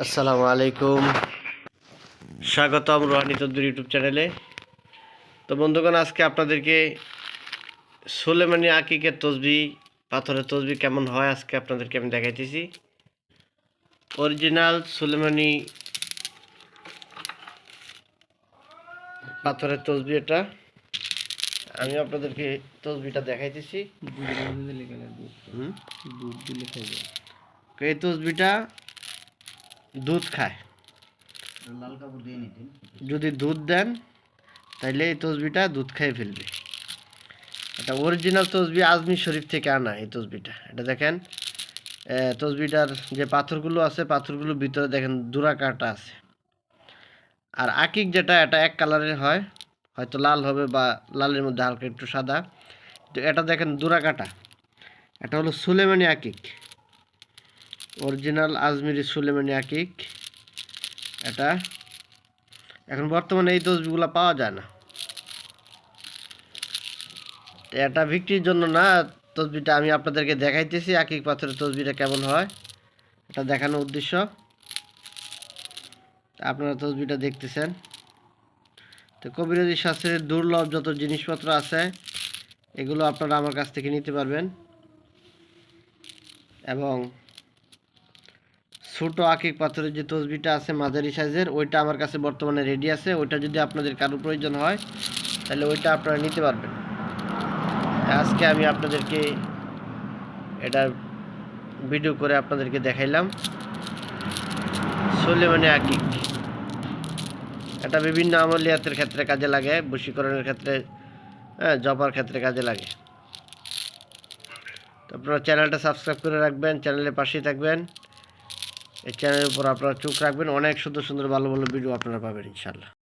আসসালামু আলাইকুম। স্বাগতম রোহানি তদ্দুর ইউটিউব চ্যানেলে। তো বন্ধুগণ আজকে আপনাদেরকে সোলেমানি আকিকের তসবি পাথরের তসবি কেমন হয় আজকে আপনাদেরকে আমি দেখাইতেছি। অরিজিনাল সোলেমানি পাথরের তসবি এটা। আমি আপনাদেরকে তসবিটা দেখাইতেছি। এই তসবিটা দুধ খায়। লাল কাপড় দিয়ে নিতেন যদি দুধ দেন তাইলে এই তসবিটা দুধ খেয়ে ফেলবে। এটা অরিজিনাল তসবি আজমির শরীফ থেকে আনা এই তসবিটা। এটা দেখেন তসবিটার যে পাথরগুলো আছে পাথরগুলোর ভিতরে দেখেন দুরা কাটা আছে। আর আকিক যেটা এটা এক কালারের হয়। হয়তো লাল হবে বা লালের মধ্যে হালকা একটু সাদা। তো এটা দেখেন দুরা কাটা এটা হলো সুলেমানি আকিক। অরিজিনাল আজমিরি সুলেমানি আকিক এটা। এখন বর্তমানে এই তসবিগুলো পাওয়া যায় না। এটা বিক্রির জন্য না তসবিটা আমি আপনাদেরকে দেখাইতেছি আকিক পাথরের তসবিটা কেমন হয়, এটা দেখানোর উদ্দেশ্য। আপনারা তসবিটা দেখতেছেন। তো কবিরাজি শাস্ত্রের দুর্লভ যত জিনিসপত্র আছে, এগুলো আপনারা আমার কাছ থেকে নিতে পারবেন। এবং ছোট আকিক পাথরের যে তসবিটা আছে মাঝারি সাইজের, ওইটা আমার কাছে বর্তমানে রেডি আছে। ওইটা যদি আপনাদের কারও প্রয়োজন হয়, তাহলে ওইটা আপনারা নিতে পারবেন। আজকে আমি আপনাদেরকে এটা ভিডিও করে আপনাদেরকে দেখাইলাম। সোলেমানি আকিক। এটা বিভিন্ন আমলিয়াতের ক্ষেত্রে কাজে লাগে, বশীকরণের ক্ষেত্রে হ্যাঁ জবার ক্ষেত্রে কাজে লাগে। তো আপনারা চ্যানেলটা সাবস্ক্রাইব করে রাখবেন চ্যানেলের পাশেই থাকবেন। এই চ্যানেলের উপর আপনারা চোখ রাখবেন। অনেক সুন্দর সুন্দর ভালো ভালো ভিডিও আপনারা পাবেন ইনশাল্লাহ